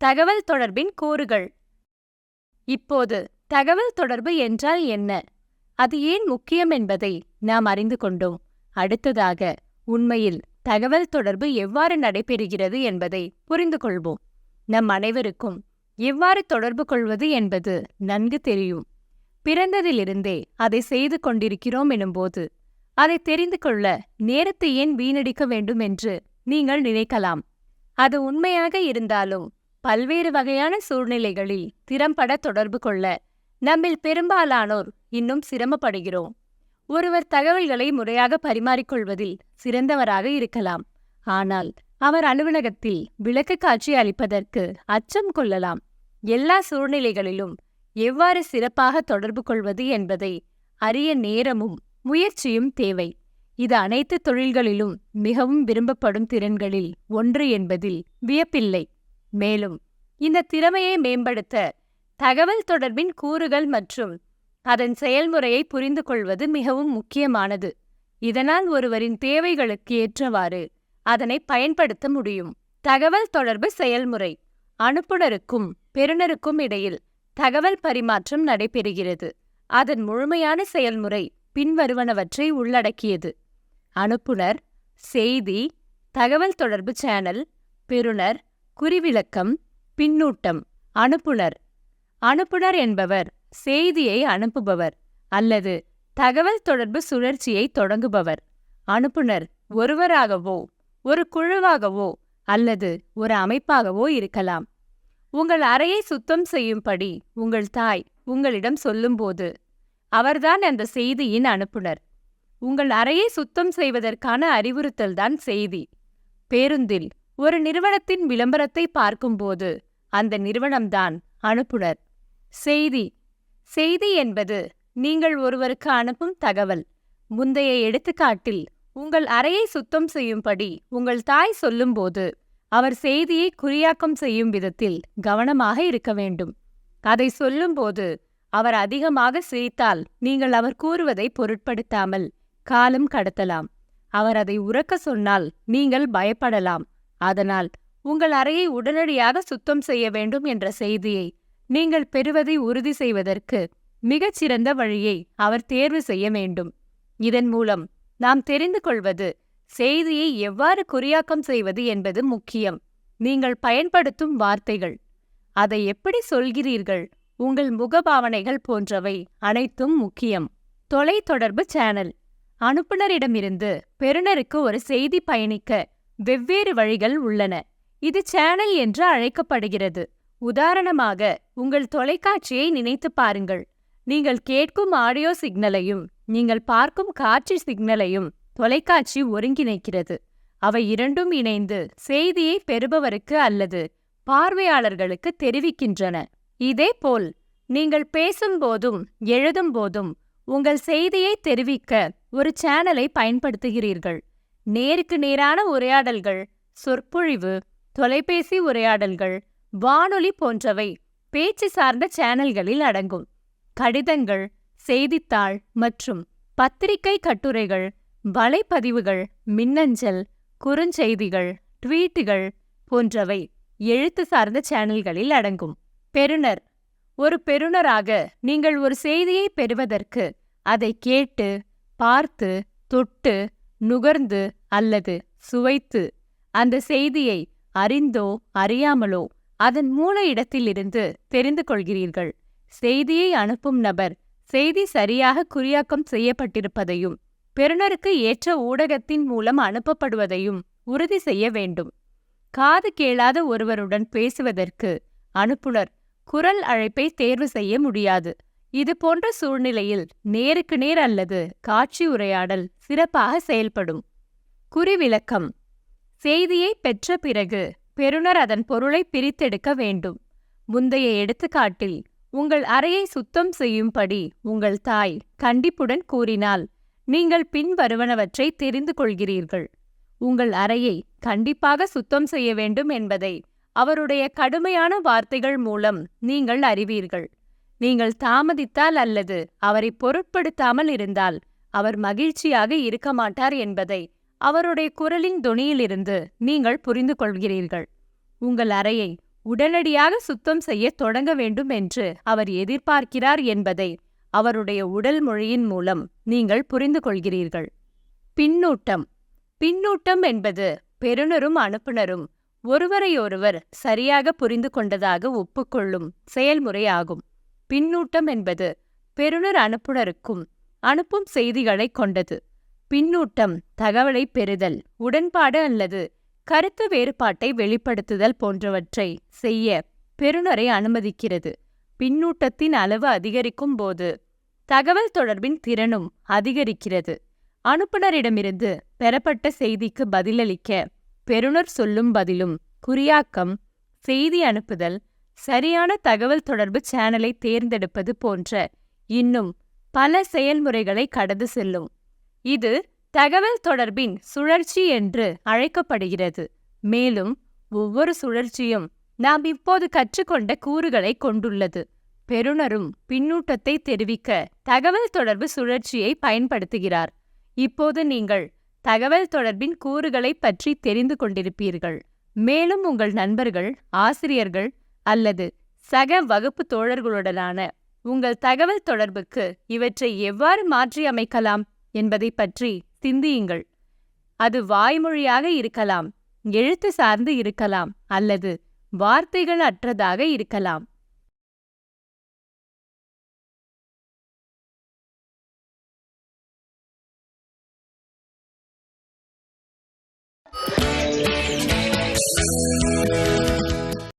தகவல் தொடர்பின் கூறுகள். இப்போது தகவல் தொடர்பு என்றால் என்ன? அது ஏன் முக்கியம் என்பதை நாம் அறிந்து கொண்டோம். அடுத்ததாக உண்மையில் தகவல் தொடர்பு எவ்வாறு நடைபெறுகிறது என்பதை புரிந்து கொள்வோம். நம் அனைவருக்கும் எவ்வாறு தொடர்பு கொள்வது என்பது நன்கு தெரியும். பிறந்ததிலிருந்தே அதை செய்து கொண்டிருக்கிறோம் எனும்போது அதை தெரிந்து கொள்ள நேரத்தை ஏன் வீணடிக்க வேண்டும் என்று நீங்கள் நினைக்கலாம். அது உண்மையாக இருந்தாலும் பல்வேறு வகையான சூழ்நிலைகளில் திறம்பட தொடர்பு கொள்ள நம்மில் பெரும்பாலானோர் இன்னும் சிரமப்படுகிறோம். ஒருவர் தகவல்களை முறையாக பரிமாறிக்கொள்வதில் சிறந்தவராக இருக்கலாம். ஆனால் அவர் அலுவலகத்தில் விளக்கு காட்சி அளிப்பதற்கு அச்சம் கொள்ளலாம். எல்லா சூழ்நிலைகளிலும் எவ்வாறு சிறப்பாக தொடர்பு கொள்வது என்பதை அறிய நேரமும் முயற்சியும் தேவை. இது அனைத்து தொழில்களிலும் மிகவும் விரும்பப்படும் திறன்களில் ஒன்று என்பதில் வியப்பில்லை. மேலும் இந்த திறமையை மேம்படுத்த தகவல் தொடர்பின் கூறுகள் மற்றும் அதன் செயல்முறையை புரிந்து கொள்வது மிகவும் முக்கியமானது. இதனால் ஒருவரின் தேவைகளுக்கு ஏற்றவாறு அதனை பயன்படுத்த முடியும். தகவல் தொடர்பு செயல்முறை. அனுப்புனருக்கும் பெறுநருக்கும் இடையில் தகவல் பரிமாற்றம் நடைபெறுகிறது. அதன் முழுமையான செயல்முறை பின்வருவனவற்றை உள்ளடக்கியது. அனுப்புனர் செய்தி தகவல் தொடர்பு சேனல் பெறுநர் குறிவிலக்கம் பின்னூட்டம் அனுப்புனர். அனுப்புனர் என்பவர் செய்தியை அனுப்புபவர் அல்லது தகவல் தொடர்பு சுழற்சியை தொடங்குபவர். அனுப்புனர் ஒருவராகவோ ஒரு குழுவாகவோ அல்லது ஒரு அமைப்பாகவோ இருக்கலாம். உங்கள் அறையை சுத்தம் செய்யும்படி உங்கள் தாய் உங்களிடம் சொல்லும்போது அவர்தான் அந்த செய்தியின் அனுப்புனர். உங்கள் அறையை சுத்தம் செய்வதற்கான அறிவுறுத்தல்தான் செய்தி. பேருந்தில் ஒரு நிறுவனத்தின் விளம்பரத்தை பார்க்கும்போது அந்த நிறுவனம்தான் அனுப்புனர். செய்தி. செய்தி என்பது நீங்கள் ஒருவருக்கு அனுப்பும் தகவல். முந்தைய எடுத்துக்காட்டில் உங்கள் அறையை சுத்தம் செய்யும்படி உங்கள் தாய் சொல்லும்போது அவர் செய்தியை குறியாக்கம் செய்யும் விதத்தில் கவனமாக இருக்க வேண்டும். அதை சொல்லும்போது அவர் அதிகமாக சிரித்தால் நீங்கள் அவர் கூறுவதை பொருட்படுத்தாமல் காலம் கடத்தலாம். அவர் அதை உறக்க சொன்னால் நீங்கள் பயப்படலாம். அதனால் உங்கள் அறையை உடனடியாக சுத்தம் செய்ய வேண்டும் என்ற செய்தியை நீங்கள் பெறுவதை உறுதி செய்வதற்கு மிகச்சிறந்த வழியை அவர் தேர்வு செய்ய வேண்டும். இதன் மூலம் நாம் தெரிந்து கொள்வது செய்தியை எவ்வாறு குறியாக்கம் செய்வது என்பது முக்கியம். நீங்கள் பயன்படுத்தும் வார்த்தைகள். அதை எப்படி சொல்கிறீர்கள்? உங்கள் முகபாவனைகள் போன்றவை அனைத்தும் முக்கியம். தொலைத்தொடர்பு சேனல். அனுப்புனரிடமிருந்து பெறுநருக்கு ஒரு செய்தி பயணிக்க வெவ்வேறு வழிகள் உள்ளன. இது சேனல் என்று அழைக்கப்படுகிறது. உதாரணமாக உங்கள் தொலைக்காட்சியை நினைத்து பாருங்கள். நீங்கள் கேட்கும் ஆடியோ சிக்னலையும் நீங்கள் பார்க்கும் காட்சி சிக்னலையும் தொலைக்காட்சி ஒருங்கிணைக்கிறது. அவை இரண்டும் இணைந்து செய்தியை பெறுபவருக்கு அல்லது பார்வையாளர்களுக்கு தெரிவிக்கின்றன. இதேபோல் நீங்கள் பேசும்போதும் எழுதும்போதும் உங்கள் செய்தியை தெரிவிக்க ஒரு சேனலை பயன்படுத்துகிறீர்கள். நேருக்கு நேரான உரையாடல்கள் சொற்பொழிவு தொலைபேசி உரையாடல்கள் வானொலி போன்றவை பேச்சு சார்ந்த சேனல்களில் அடங்கும். கடிதங்கள் செய்தித்தாள் மற்றும் பத்திரிகை கட்டுரைகள் வலைப்பதிவுகள் மின்னஞ்சல் குறுஞ்செய்திகள் ட்வீட்டுகள் போன்றவை எழுத்து சார்ந்த சேனல்களில் அடங்கும். பெறுநர். ஒரு பெறுநராக நீங்கள் ஒரு செய்தியை பெறுவதற்கு அதை கேட்டு பார்த்து தொட்டு நுகர்ந்து அல்லது சுவைத்து அந்த செய்தியை அறிந்தோ அறியாமலோ அதன் மூல இடத்திலிருந்து தெரிந்து கொள்கிறீர்கள். செய்தியை அனுப்பும் நபர் செய்தி சரியாக குறியாக்கம் செய்யப்பட்டிருப்பதையும் பெறுநருக்கு ஏற்ற ஊடகத்தின் மூலம் அனுப்பப்படுவதையும் உறுதி செய்ய வேண்டும். காது கேளாத ஒருவருடன் பேசுவதற்கு அனுப்புனர் குரல் அழைப்பை தேர்வு செய்ய முடியாது. இது போன்ற சூழ்நிலையில் நேருக்கு நேர் அல்லது காட்சி உரையாடல் சிறப்பாக செயல்படும். குறிவிலக்கம். செய்தியை பெற்ற பிறகு பெறுநர் அதன் பொருளை பிரித்தெடுக்க வேண்டும். முந்தைய எடுத்துக்காட்டில் உங்கள் அறையை சுத்தம் செய்யும்படி உங்கள் தாய் கண்டிப்புடன் கூறினால் நீங்கள் பின்வருவனவற்றை தெரிந்து கொள்கிறீர்கள். உங்கள் அறையை கண்டிப்பாக சுத்தம் செய்ய வேண்டும் என்பதை அவருடைய கடுமையான வார்த்தைகள் மூலம் நீங்கள் அறிவீர்கள். நீங்கள் தாமதித்தால் அல்லது அவரை பொருட்படுத்தாமல் இருந்தால் அவர் மகிழ்ச்சியாக இருக்க மாட்டார் என்பதை அவருடைய குரலின் தொனியிலிருந்து நீங்கள் புரிந்து கொள்கிறீர்கள். உங்கள் அறையை உடனடியாக சுத்தம் செய்ய தொடங்க வேண்டும் என்று அவர் எதிர்பார்க்கிறார் என்பதை அவருடைய உடல் மொழியின் மூலம் நீங்கள் புரிந்து கொள்கிறீர்கள். பின்னூட்டம். பின்னூட்டம் என்பது பெறுநரும் அனுப்புனரும் ஒருவரையொருவர் சரியாக புரிந்து கொண்டதாக ஒப்புக்கொள்ளும் செயல்முறையாகும் பின்னூட்டம் என்பது பெறுநர் அனுப்புனருக்கும் அனுப்பும் செய்திகளை கொண்டது. பின்னூட்டம் தகவலை பெறுதல் உடன்பாடு அல்லது கருத்து வேறுபாட்டை வெளிப்படுத்துதல் போன்றவற்றை செய்ய பெறுநரை அனுமதிக்கிறது. பின்னூட்டத்தின் அளவு அதிகரிக்கும் போது தகவல் தொடர்பின் திறனும் அதிகரிக்கிறது. அனுப்புனரிடமிருந்து பெறப்பட்ட செய்திக்கு பதிலளிக்க பெறுநர் சொல்லும் பதிலும் குறியாக்கம் செய்தி அனுப்புதல் சரியான தகவல் தொடர்பு சேனலை தேர்ந்தெடுப்பது போன்ற இன்னும் பல செயல்முறைகளை கடந்து செல்லும். இது தகவல் தொடர்பின் சுழற்சி என்று அழைக்கப்படுகிறது. மேலும் ஒவ்வொரு சுழற்சியும் நாம் இப்போது கற்றுக்கொண்ட கூறுகளை கொண்டுள்ளது. பெறுநரும் பின்னூட்டத்தை தெரிவிக்க தகவல் தொடர்பு சுழற்சியை பயன்படுத்துகிறார். இப்போது நீங்கள் தகவல் தொடர்பின் கூறுகளை பற்றி தெரிந்து கொண்டிருப்பீர்கள். மேலும் உங்கள் நண்பர்கள் ஆசிரியர்கள் அல்லது சக வகுப்பு தோழர்களுடனான உங்கள் தகவல் தொடர்புக்கு இவற்றை எவ்வாறு மாற்றியமைக்கலாம்? என்பதை பற்றி சிந்தியுங்கள். அது வாய்மொழியாக இருக்கலாம் எழுத்து சார்ந்து இருக்கலாம் அல்லது வார்த்தைகள் அற்றதாக இருக்கலாம்.